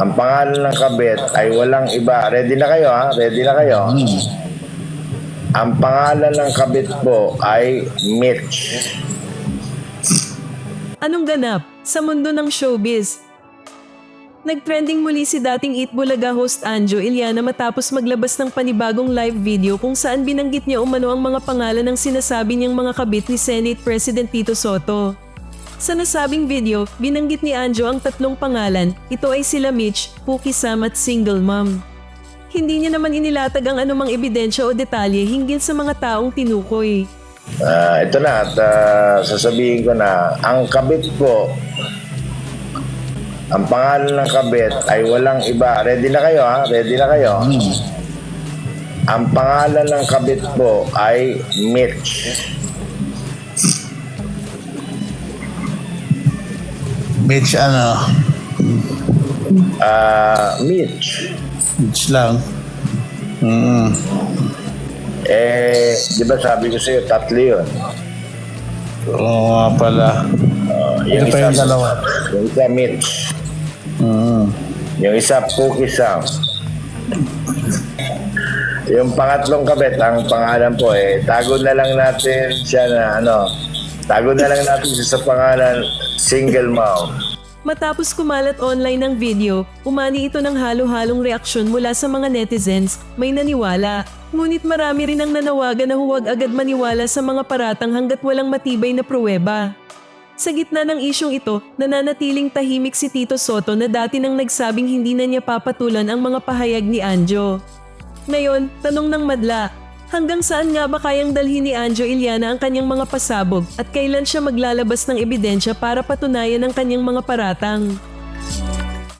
Ang pangalan ng kabit ay walang iba. Ready na kayo ha? Ready na kayo? Ang pangalan ng kabit po ay Mitch. Anong ganap sa mundo ng showbiz? Nagtrending muli si dating Eat Bulaga host Anjo Iliana matapos maglabas ng panibagong live video kung saan binanggit niya umano ang mga pangalan ng sinasabi niyang mga kabit ni Senate President Tito Soto. Sa nasabing video, binanggit ni Anjo ang tatlong pangalan. Ito ay sila Mitch, Pookie Sam at Single Mom. Hindi niya naman inilatag ang anumang ebidensya o detalye hinggil sa mga taong tinukoy. Ah, ito na at ah, sasabihin ko na ang kabit po ang pangalan ng kabit ay walang iba. Ready na kayo ha? Ready na kayo? Ang pangalan ng kabit po ay Mitch. Mitch ano, Ah, Mitch. Mitch lang. Mm. Eh, di ba sabi ko sa'yo, tatlo yun. Oo nga pala. Ah, Ano pa yung dalawa? Yung isa Mitch. Mm. Yung isa Pookie Sam. Yung pangatlong kabit, ang pangalan po eh, tago na lang natin siya na ano, tago na lang natin siya sa pangalan Single Mom. Matapos kumalat online ng video, umani ito ng halo-halong reaksyon mula sa mga netizens, may naniwala. Ngunit marami rin ang nanawagan na huwag agad maniwala sa mga paratang hanggat walang matibay na pruweba. Sa gitna ng isyong ito, nananatiling tahimik si Tito Soto na dati nang nagsabing hindi na niya papatulan ang mga pahayag ni Anjo. Ngayon, tanong ng madla, hanggang saan nga ba kayang dalhin ni Anjo Iliana ang kanyang mga pasabog at kailan siya maglalabas ng ebidensya para patunayan ang kanyang mga paratang?